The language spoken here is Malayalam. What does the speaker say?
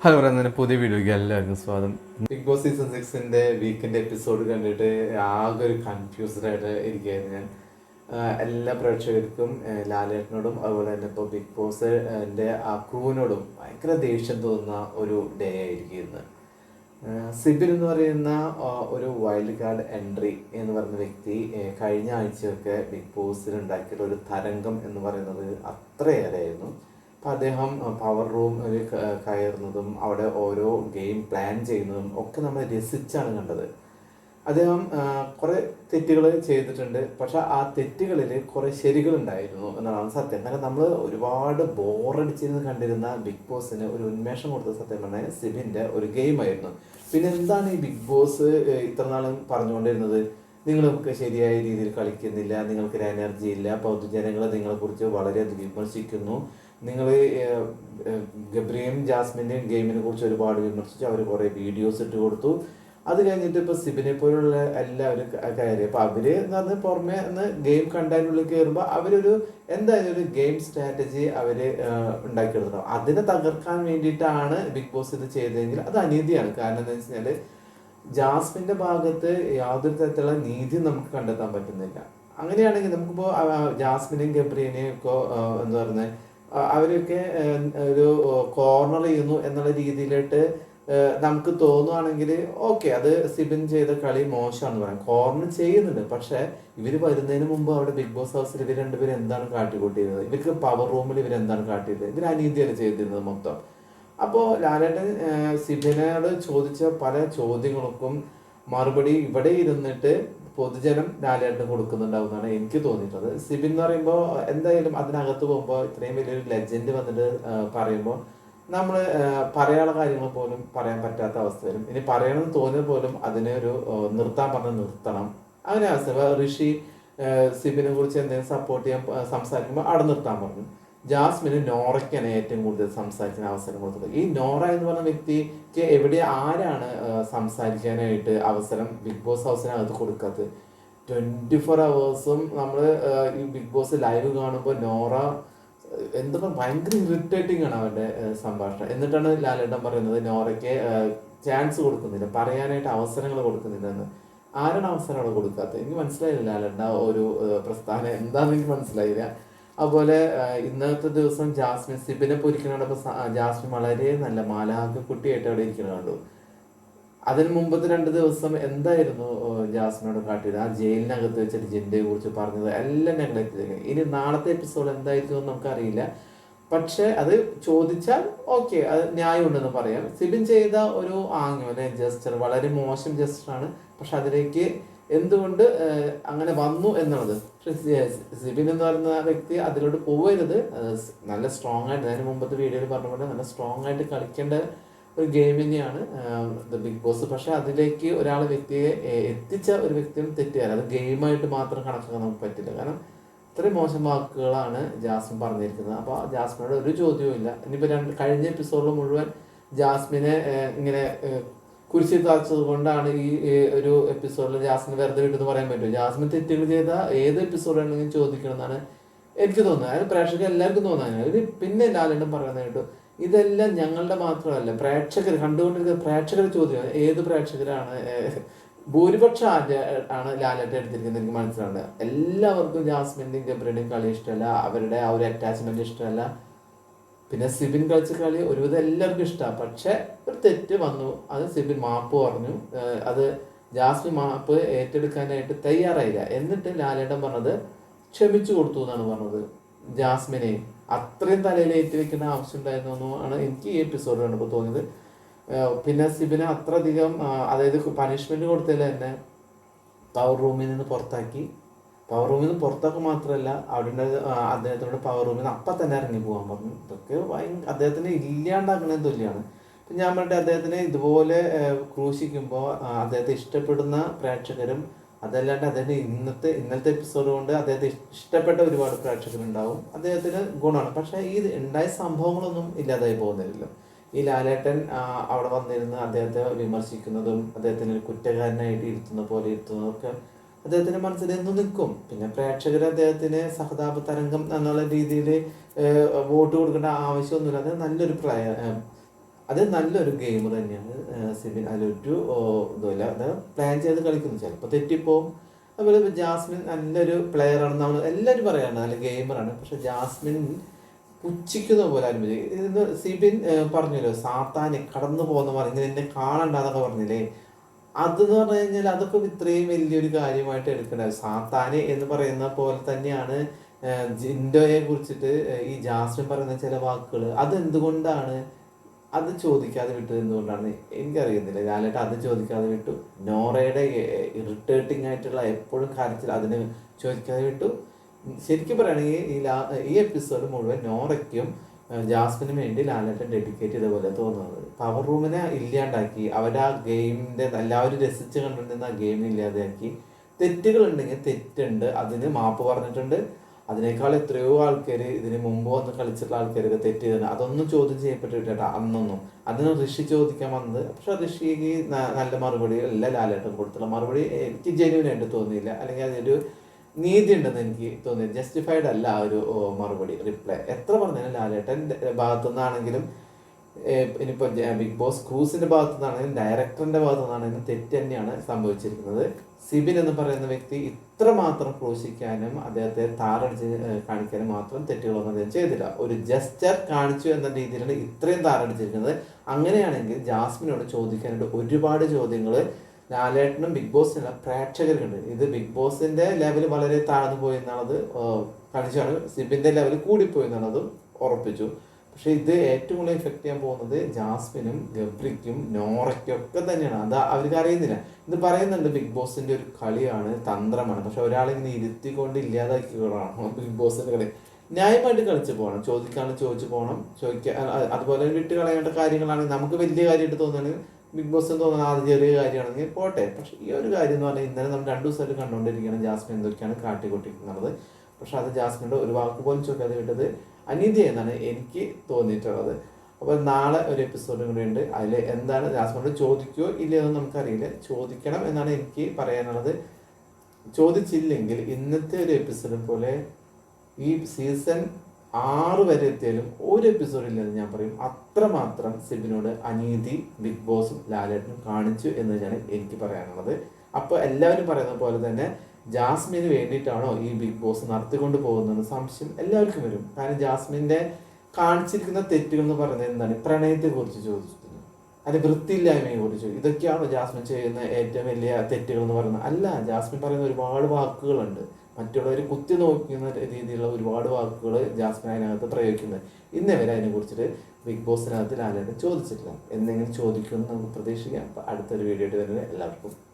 ഹലോ പറയുന്നതിന് പുതിയ വീഡിയോയ്ക്ക് എല്ലാവർക്കും സ്വാഗതം. ബിഗ് ബോസ് സീസൺ സിക്സിന്റെ വീക്കിന്റെ എപ്പിസോഡ് കണ്ടിട്ട് ആകെ ഒരു കൺഫ്യൂസ്ഡ് ആയിട്ട് ഇരിക്കുകയായിരുന്നു ഞാൻ. എല്ലാ പ്രേക്ഷകർക്കും ലാലേട്ടനോടും അതുപോലെ തന്നെ ഇപ്പോൾ ബിഗ് ബോസ് എന്റെ ആ ക്രൂവിനോടും ഭയങ്കര ദേഷ്യം തോന്നുന്ന ഒരു ഡേ ആയിരിക്കുന്നത് സിബിൻ എന്ന് പറയുന്ന ഒരു വൈൽഡ് കാർഡ് എൻട്രി എന്ന് പറയുന്ന വ്യക്തി കഴിഞ്ഞ ആഴ്ചയൊക്കെ ബിഗ് ബോസിൽ ഉണ്ടാക്കിയിട്ടുള്ള ഒരു തരംഗം എന്ന് പറയുന്നത് അത്രയേറെയായിരുന്നു. അപ്പം അദ്ദേഹം പവർ റൂമിൽ കയറുന്നതും അവിടെ ഓരോ ഗെയിം പ്ലാൻ ചെയ്യുന്നതും ഒക്കെ നമ്മൾ രസിച്ചാണ് കണ്ടത്. അദ്ദേഹം കുറെ തെറ്റുകൾ ചെയ്തിട്ടുണ്ട്. പക്ഷെ ആ തെറ്റുകളിൽ കുറെ ശരികളുണ്ടായിരുന്നു എന്നതാണ് സത്യം. കാരണം നമ്മൾ ഒരുപാട് ബോറടിച്ചിരുന്ന് കണ്ടിരുന്ന ബിഗ് ബോസിന് ഒരു ഉന്മേഷം കൊടുത്ത സത്യം പറഞ്ഞാൽ സിബിന്റെ ഒരു ഗെയിമായിരുന്നു പിന്നെ എന്താണ് ഈ ബിഗ് ബോസ് ഇത്ര നാളും പറഞ്ഞുകൊണ്ടിരുന്നത്? നിങ്ങൾക്ക് ശരിയായ രീതിയിൽ കളിക്കുന്നില്ല. നിങ്ങൾക്ക് ഒരു എനർജി ഇല്ല. പൊതുജനങ്ങൾ നിങ്ങളെക്കുറിച്ച് വളരെയധികം വിമർശിക്കുന്നു. നിങ്ങൾ ഗബ്രിയും ജാസ്മിന്റെയും ഗെയിമിനെ കുറിച്ച് ഒരുപാട് വിമർശിച്ചു അവർ കുറേ വീഡിയോസ് ഇട്ട് കൊടുത്തു. അത് കഴിഞ്ഞിട്ട് ഇപ്പോൾ സിബിനെ പോലുള്ള എല്ലാവരും കയറി. അപ്പോൾ അവർ എന്ന് പറഞ്ഞാൽ പുറമെ നിന്ന് ഗെയിം കണ്ടതിനുള്ളിൽ കയറുമ്പോൾ അവരൊരു എന്തായാലും ഒരു ഗെയിം സ്ട്രാറ്റജി അവർ ഉണ്ടാക്കിയെടുക്കണം അതിനെ തകർക്കാൻ വേണ്ടിയിട്ടാണ് ബിഗ് ബോസ് ഇത് ചെയ്തതെങ്കിൽ അത് അനീതിയാണ്. കാരണം എന്താ വെച്ചാൽ ജാസ്മിന്റെ ഭാഗത്ത് യാതൊരു തരത്തിലുള്ള നീതി നമുക്ക് കണ്ടെത്താൻ പറ്റുന്നില്ല. അങ്ങനെയാണെങ്കിൽ നമുക്കിപ്പോ ആ, ജാസ്മിനെയും ഗബ്രീനെയും ഒക്കെ എന്താ പറയുന്നത് അവരൊക്കെ ഒരു കോർണർ ചെയ്യുന്നു എന്നുള്ള രീതിയിലിട്ട് നമുക്ക് തോന്നുവാണെങ്കിൽ ഓക്കെ അത് സിബിൻ ചെയ്ത കളി മോശമാണെന്ന് പറയാം. കോർണർ ചെയ്യുന്നുണ്ട്. പക്ഷെ ഇവർ വരുന്നതിന് മുമ്പ് അവിടെ ബിഗ് ബോസ് ഹൗസിൽ ഇവർ രണ്ടുപേരും എന്താണ് കാട്ടിക്കൂട്ടിയിരുന്നത്? ഇവർക്ക് പവർ റൂമിൽ ഇവർ എന്താണ് കാട്ടിയിരുന്നത്? ഇവർ അനീതിയാണ് ചെയ്തിരുന്നത് മൊത്തം. അപ്പോൾ ലാലേട്ടൻ സിബിനോട് ചോദിച്ച പല ചോദ്യങ്ങൾക്കും മറുപടി ഇവിടെ ഇരുന്നിട്ട് പൊതുജനം ലാലേട്ടന് കൊടുക്കുന്നുണ്ടാവുന്നതാണ് എനിക്ക് തോന്നിയിട്ടുള്ളത്. സിബിൻ എന്ന് പറയുമ്പോൾ എന്തായാലും അതിനകത്ത് പോകുമ്പോൾ ഇത്രയും വലിയൊരു ലെജൻഡ് വന്നിട്ട് പറയുമ്പോൾ നമ്മൾ പറയാനുള്ള കാര്യങ്ങൾ പോലും പറയാൻ പറ്റാത്ത അവസ്ഥ വരും ഇനി പറയണമെന്ന് തോന്നിയത് പോലും അതിനെ ഒരു നിർത്താൻ പറഞ്ഞ് നിർത്തണം. അങ്ങനെ അവസ്ഥ ഋഷി സിബിനെ കുറിച്ച് എന്തെങ്കിലും സപ്പോർട്ട് ചെയ്യാൻ സംസാരിക്കുമ്പോൾ അവിടെ നിർത്താൻ പറഞ്ഞു. ജാസ്മിന് നോറയ്ക്കാണ് ഏറ്റവും കൂടുതൽ സംസാരിക്കാൻ അവസരം കൊടുത്തത്. ഈ നോറ എന്ന് പറഞ്ഞ വ്യക്തിക്ക് എവിടെ ആരാണ് സംസാരിക്കാനായിട്ട് അവസരം ബിഗ് ബോസ് ഹൗസിനകത്ത് കൊടുക്കാത്തത്? ട്വന്റി ഫോർ അവേഴ്സും നമ്മൾ ഈ ബിഗ് ബോസ് ലൈവ് കാണുമ്പോൾ നോറ എന്താ പറയുക ഭയങ്കര ഇറിറ്റേറ്റിംഗ് ആണ് അവരുടെ സംഭാഷണം. എന്നിട്ടാണ് ലാലേട്ടൻ പറയുന്നത് നോറയ്ക്ക് ചാൻസ് കൊടുക്കുന്നില്ല പറയാനായിട്ട് അവസരങ്ങൾ കൊടുക്കുന്നില്ലെന്ന്. ആരാണ് അവസരം അവിടെ കൊടുക്കാത്തത്? എനിക്ക് മനസ്സിലായില്ല ലാലേട്ടൻ ഒരു പ്രസ്ഥാനം. എന്താണെന്ന് എനിക്ക് മനസ്സിലായില്ല. അതുപോലെ ഇന്നത്തെ ദിവസം ജാസ്മിൻ സിബിനെ പൊരിക്കണോടൊപ്പം ജാസ്മിൻ വളരെ നല്ല മാലാഹ കുട്ടിയായിട്ട് അവിടെ ഇരിക്കുന്നത് കണ്ടു. അതിന് മുമ്പത്തെ രണ്ട് ദിവസം എന്തായിരുന്നു ജാസ്മിനോട് കാട്ടിയത്? ആ ജയിലിനകത്ത് വെച്ചിട്ട് ജിൻഡയെ കുറിച്ച് പറഞ്ഞത് എല്ലാം ഞങ്ങൾ എത്തിയിരിക്കും ഇനി നാളത്തെ എപ്പിസോഡ് എന്തായിരിക്കും എന്ന് നമുക്കറിയില്ല. പക്ഷെ അത് ചോദിച്ചാൽ ഓക്കെ അത് ന്യായം ഉണ്ടെന്ന് പറയാം. സിബിൻ ചെയ്ത ഒരു ആംഗ്യം അല്ലെ ജസ്റ്റർ വളരെ മോശം ജസ്റ്ററാണ്. പക്ഷെ അതിലേക്ക് എന്തുകൊണ്ട് അങ്ങനെ വന്നു എന്നുള്ളത്. സിബിൻ എന്ന് പറയുന്ന വ്യക്തി അതിലോട്ട് പോകരുത് നല്ല സ്ട്രോങ് ആയിട്ട് അതിന് മുമ്പത്തെ വീഡിയോയിൽ പറഞ്ഞ പോലെ നല്ല സ്ട്രോങ് ആയിട്ട് കളിക്കേണ്ട ഒരു ഗെയിം തന്നെയാണ് ദ ബിഗ് ബോസ് പക്ഷെ അതിലേക്ക് ഒരാൾ വ്യക്തിയെ എത്തിച്ച ഒരു വ്യക്തിയും തെറ്റുകാരൻ അത് ഗെയിമായിട്ട് മാത്രം കണക്കാക്കാൻ നമുക്ക് പറ്റില്ല. കാരണം ഇത്രയും മോശം വാക്കുകളാണ് ജാസ്മിൻ പറഞ്ഞിരിക്കുന്നത്. അപ്പോൾ ജാസ്മിനോട് ഒരു ചോദ്യവും ഇല്ല. ഇനിയിപ്പോൾ രണ്ട് കഴിഞ്ഞ എപ്പിസോഡിൽ മുഴുവൻ ജാസ്മിനെ ഇങ്ങനെ കുരിശി തറച്ചത് കൊണ്ടാണ് ഈ ഒരു എപ്പിസോഡിൽ ജാസ്മിൻ വെറുതെ വിട്ടെന്ന് പറയാൻ പറ്റും ജാസ്മിൻ തെറ്റുകൾ ചെയ്ത ഏത് എപ്പിസോഡാണെങ്കിലും ചോദിക്കണമെന്നാണ് എനിക്ക് തോന്നുന്നത്. അതായത് പ്രേക്ഷകർ എല്ലാവർക്കും തോന്നാൻ പിന്നെ ലാലേട്ടൻ പറയുന്നത് കേട്ടു. ഇതെല്ലാം ഞങ്ങളുടെ മാത്രമല്ല. പ്രേക്ഷകർ കണ്ടുകൊണ്ടിരിക്കുന്ന പ്രേക്ഷകർ ചോദ്യം ഏത് പ്രേക്ഷകരാണ്? ഭൂരിപക്ഷം ആണ് ലാലേട്ടൻ എടുത്തിരിക്കുന്നത് എനിക്ക് മനസ്സിലാണ് എല്ലാവർക്കും ജാസ്മിന്റെയും ഗബ്രയുടെയും കളി ഇഷ്ടമല്ല. അവരുടെ ആ ഒരു അറ്റാച്ച്മെന്റ് ഇഷ്ടമല്ല. പിന്നെ സിബിൻ കളിച്ച കളി ഒരുവിധം എല്ലാവർക്കും ഇഷ്ടമാണ് പക്ഷെ ഒരു തെറ്റ് വന്നു. അത് സിബിൻ മാപ്പ് പറഞ്ഞു. അത് ജാസ്മി മാപ്പ് ഏറ്റെടുക്കാനായിട്ട് തയ്യാറായില്ല. എന്നിട്ട് ലാലേട്ടൻ പറഞ്ഞത് ക്ഷമിച്ചു കൊടുത്തു എന്നാണ് പറഞ്ഞത് ജാസ്മിനെ. അത്രയും തലയിൽ ഏറ്റുവെക്കുന്ന ആവശ്യം ഉണ്ടായിരുന്നു ആണ് എനിക്ക് ഈ എപ്പിസോഡ് കണ്ടപ്പോൾ തോന്നിയത്. പിന്നെ സിബിനെ അത്രയധികം അതായത് പണിഷ്മെന്റ് കൊടുത്തതിൽ തന്നെ പവർ റൂമിൽ നിന്ന് പുറത്താക്കി. പവർ റൂമിൽ നിന്ന് പുറത്തൊക്കെ മാത്രമല്ല അവിടെ അദ്ദേഹത്തിനോട് പവർ റൂമിൽ നിന്ന് അപ്പം തന്നെ ഇറങ്ങി പോകാൻ പറഞ്ഞു. ഇതൊക്കെ ഭയങ്കര അദ്ദേഹത്തിന് ഇല്ലാണ്ടാക്കുന്നതിന് തുല്യമാണ് അപ്പം ഞാൻ പറഞ്ഞിട്ട് അദ്ദേഹത്തിനെ ഇതുപോലെ ക്രൂശിക്കുമ്പോൾ അദ്ദേഹത്തെ ഇഷ്ടപ്പെടുന്ന പ്രേക്ഷകരും അതല്ലാണ്ട് അദ്ദേഹത്തിന് ഇന്നത്തെ ഇന്നലത്തെ എപ്പിസോഡ് കൊണ്ട് അദ്ദേഹത്തെ ഇഷ്ടപ്പെട്ട ഒരുപാട് പ്രേക്ഷകരുണ്ടാവും. അദ്ദേഹത്തിന് ഗുണമാണ്. പക്ഷേ ഈ ഉണ്ടായ സംഭവങ്ങളൊന്നും ഇല്ലാതായി പോകുന്നില്ലല്ലോ. ഈ ലാലേട്ടൻ അവിടെ വന്നിരുന്ന് അദ്ദേഹത്തെ വിമർശിക്കുന്നതും അദ്ദേഹത്തിന് ഒരു കുറ്റക്കാരനായിട്ട് ഇരുത്തുന്ന പോലെ ഇരുത്തുന്നതൊക്കെ അദ്ദേഹത്തിന്റെ മനസ്സിൽ എന്നും നിൽക്കും? പിന്നെ പ്രേക്ഷകർ അദ്ദേഹത്തിന് സഹതാപ തരംഗം എന്നുള്ള രീതിയിൽ വോട്ട് കൊടുക്കേണ്ട ആവശ്യമൊന്നുമില്ല. അത് നല്ലൊരു പ്രയ അത് നല്ലൊരു ഗെയിം തന്നെയാണ്. സിബിൻ അതിലൊരു ഇതുമില്ല അത് പ്ലാൻ ചെയ്ത് കളിക്കുന്നു. ചിലപ്പോൾ തെറ്റിപ്പോവും. അതുപോലെ ജാസ്മിൻ നല്ലൊരു പ്ലെയർ ആണെന്ന് നമ്മൾ എല്ലാവരും പറയാണ്. നല്ല ഗെയിമറാണ് പക്ഷെ ജാസ്മിൻ പുച്ഛിക്കുന്ന പോലെ അനുഭവിച്ചു സിബിൻ പറഞ്ഞല്ലോ സാത്താനെ കടന്നു പോകുന്ന പറഞ്ഞ് നിന്നെ കാണണ്ടെന്നൊക്കെ പറഞ്ഞില്ലേ? അതെന്ന് പറഞ്ഞു കഴിഞ്ഞാൽ അതൊക്കെ ഇത്രയും വലിയൊരു കാര്യമായിട്ട് എടുക്കണ്ടത് സാത്താന് എന്ന് പറയുന്ന പോലെ തന്നെയാണ് ജിൻഡോയെ കുറിച്ചിട്ട് ഈ ജാസ്മിൻ പറയുന്ന ചില വാക്കുകൾ അതെന്തുകൊണ്ടാണ് അത് ചോദിക്കാതെ വിട്ടത് എന്തുകൊണ്ടാണ്? എനിക്കറിയുന്നില്ല. ഞാനായിട്ട് അത് ചോദിക്കാതെ വിട്ടു. നോറയുടെ ഇറിറ്റേറ്റിംഗ് ആയിട്ടുള്ള എപ്പോഴും കാര്യത്തിൽ അതിന് ചോദിക്കാതെ വിട്ടു. ശരിക്കും പറയുകയാണെങ്കിൽ ഈ ഈ എപ്പിസോഡ് മുഴുവൻ നോറയ്ക്കും ജാസ്മിനും വേണ്ടി ലാലേട്ടൻ ഡെഡിക്കേറ്റ് ചെയ്ത പോലെ തോന്നുന്നത്. പവർ റൂമിനെ ഇല്ലാണ്ടാക്കി അവരാ ഗെയിമിന്റെ എല്ലാവരും രസിച്ച് കണ്ടിരുന്ന ആ ഗെയിം ഇല്ലാതെയാക്കി തെറ്റുകൾ ഉണ്ടെങ്കിൽ തെറ്റുണ്ട് അതിന് മാപ്പ് പറഞ്ഞിട്ടുണ്ട്. അതിനേക്കാൾ എത്രയോ ആൾക്കാർ ഇതിന് മുമ്പ് വന്ന് കളിച്ചിട്ടുള്ള ആൾക്കാരൊക്കെ തെറ്റ് ചെയ്തിട്ടുണ്ട് അതൊന്നും ചോദ്യം ചെയ്യപ്പെട്ടിട്ടാ അന്നൊന്നും. അതിന് ഋഷി ചോദിക്കാൻ വന്നത് പക്ഷെ ഋഷിക്ക് നല്ല മറുപടി അല്ല ലാലേട്ടൻ കൊടുത്തുള്ള മറുപടി എനിക്ക് ജെന്യൂനായിട്ട് തോന്നിയില്ല. അല്ലെങ്കിൽ അതൊരു നീതി ഉണ്ടെന്ന് എനിക്ക് തോന്നി ജസ്റ്റിഫൈഡ് അല്ല ആ ഒരു മറുപടി റിപ്ലൈ എത്ര പറഞ്ഞാലും ലാലേട്ടൻ ഭാഗത്തു നിന്നാണെങ്കിലും ഇനിയിപ്പോൾ ബിഗ് ബോസ് ക്രൂസിന്റെ ഭാഗത്തു നിന്നാണെങ്കിലും ഡയറക്ടറിന്റെ ഭാഗത്തു നിന്നാണെങ്കിലും തെറ്റ് തന്നെയാണ് സംഭവിച്ചിരിക്കുന്നത്. സിബിൻ എന്ന് പറയുന്ന വ്യക്തി ഇത്ര മാത്രം ക്രൂശിക്കാനും അദ്ദേഹത്തെ താറടിച്ച് കാണിക്കാനും മാത്രം തെറ്റുകളൊന്നും അദ്ദേഹം ചെയ്തില്ല. ഒരു ജസ്റ്റർ കാണിച്ചു എന്ന രീതിയിലാണ് ഇത്രയും താറടിച്ചിരിക്കുന്നത്. അങ്ങനെയാണെങ്കിൽ ജാസ്മിനോട് ചോദിക്കാനായിട്ട് ഒരുപാട് ചോദ്യങ്ങൾ ലാലേട്ടനും ബിഗ് ബോസിനുള്ള പ്രേക്ഷകരുണ്ട്. ഇത് ബിഗ് ബോസിന്റെ ലെവൽ വളരെ താഴ്ന്നു പോയി എന്നുള്ളത് കാണിച്ചാണ് സിബിന്റെ ലെവൽ കൂടിപ്പോയി എന്നുള്ളതും ഉറപ്പിച്ചു. പക്ഷെ ഇത് ഏറ്റവും കൂടുതൽ എഫക്ട് ചെയ്യാൻ പോകുന്നത് ജാസ്മിനും ഗബ്രിക്കും നോറയ്ക്കും ഒക്കെ തന്നെയാണ്. അത് അവർക്ക് അറിയുന്നില്ല. ഇത് പറയുന്നുണ്ട് ബിഗ് ബോസിന്റെ ഒരു കളിയാണ് തന്ത്രമാണ്. പക്ഷെ ഒരാളിങ്ങനെ ഇരുത്തിക്കൊണ്ട് ഇല്ലാതാക്കിയാണ് ബിഗ് ബോസിന്റെ കളി? ന്യായമായിട്ട് കളിച്ചു പോകണം. ചോദിക്കാണ് ചോദിച്ചു പോകണം. ചോദിക്കാൻ അതുപോലെ വിട്ട് കളയേണ്ട കാര്യങ്ങളാണെങ്കിൽ നമുക്ക് വലിയ കാര്യമായിട്ട് തോന്നുകയാണെങ്കിൽ ബിഗ് ബോസ് എന്ന് തോന്നുന്ന ആദ്യം ചെറിയ കാര്യമാണെങ്കിൽ പോട്ടെ. പക്ഷെ ഈ ഒരു കാര്യം എന്ന് പറഞ്ഞാൽ ഇന്നലെ നമ്മൾ രണ്ടു ദിവസമായിട്ട് കണ്ടുകൊണ്ടിരിക്കുകയാണ് ജാസ്മിൻ എന്തൊക്കെയാണ് കാട്ടിക്കൊണ്ടിരിക്കുന്നത്. പക്ഷെ അത് ജാസ്മിന്റെ ഒരു വാക്ക് പോലും ചോദിക്കാതെ വിട്ടത് അനീതി എന്നാണ് എനിക്ക് തോന്നിയിട്ടുള്ളത്. അപ്പോൾ നാളെ ഒരു എപ്പിസോഡും കൂടി ഉണ്ട്. അതിൽ എന്താണ് ജാസ്മിനോട് ചോദിക്കുകയോ ഇല്ലയോ എന്ന് നമുക്കറിയില്ല. ചോദിക്കണം എന്നാണ് എനിക്ക് പറയാനുള്ളത്. ചോദിച്ചില്ലെങ്കിൽ ഇന്നത്തെ ഒരു എപ്പിസോഡ് പോലെ ഈ സീസൺ ആറ് വരെ എത്തിയാലും ഒരു എപ്പിസോഡ് ഇല്ലെന്ന് ഞാൻ പറയും. അത്രമാത്രം സിബിനോട് അനീതി ബിഗ് ബോസും ലാലേട്ടനും കാണിച്ചു എന്ന് തന്നെയാണ് എനിക്ക് പറയാനുള്ളത്. അപ്പോൾ എല്ലാവരും പറയുന്ന പോലെ തന്നെ ജാസ്മിന് വേണ്ടിയിട്ടാണോ ഈ ബിഗ് ബോസ് നടത്തിക്കൊണ്ട് പോകുന്നത് സംശയം എല്ലാവർക്കും വരും. കാരണം ജാസ്മിന്റെ കാണിച്ചിരിക്കുന്ന തെറ്റുകൾ എന്ന് പറയുന്നത് എന്താണ്? പ്രണയത്തെ കുറിച്ച് ചോദിച്ചിട്ടുണ്ട് വൃത്തിയില്ലായ്മയും കൂടി ചോദിച്ചു ഇതൊക്കെയാണ് ജാസ്മിൻ ചെയ്യുന്ന ഏറ്റവും വലിയ തെറ്റുകൾ എന്ന് പറയുന്നത്. അല്ല ജാസ്മിൻ പറയുന്ന ഒരുപാട് വാക്കുകളുണ്ട്. മറ്റുള്ളവർ കുത്തി നോക്കുന്ന രീതിയിലുള്ള ഒരുപാട് വാക്കുകൾ ജാസ്മിൻ അതിനകത്ത് പ്രയോഗിക്കുന്നത് ഇന്നേവരെ അതിനെ കുറിച്ചിട്ട് ബിഗ് ബോസിനകത്ത് ലാലേട്ടൻ ചോദിച്ചിട്ടില്ല? എന്തെങ്കിലും ചോദിക്കുമെന്ന് നമുക്ക് പ്രതീക്ഷിക്കാം. അപ്പം അടുത്തൊരു വീഡിയോ ആയിട്ട് വരുന്നത്. എല്ലാവർക്കും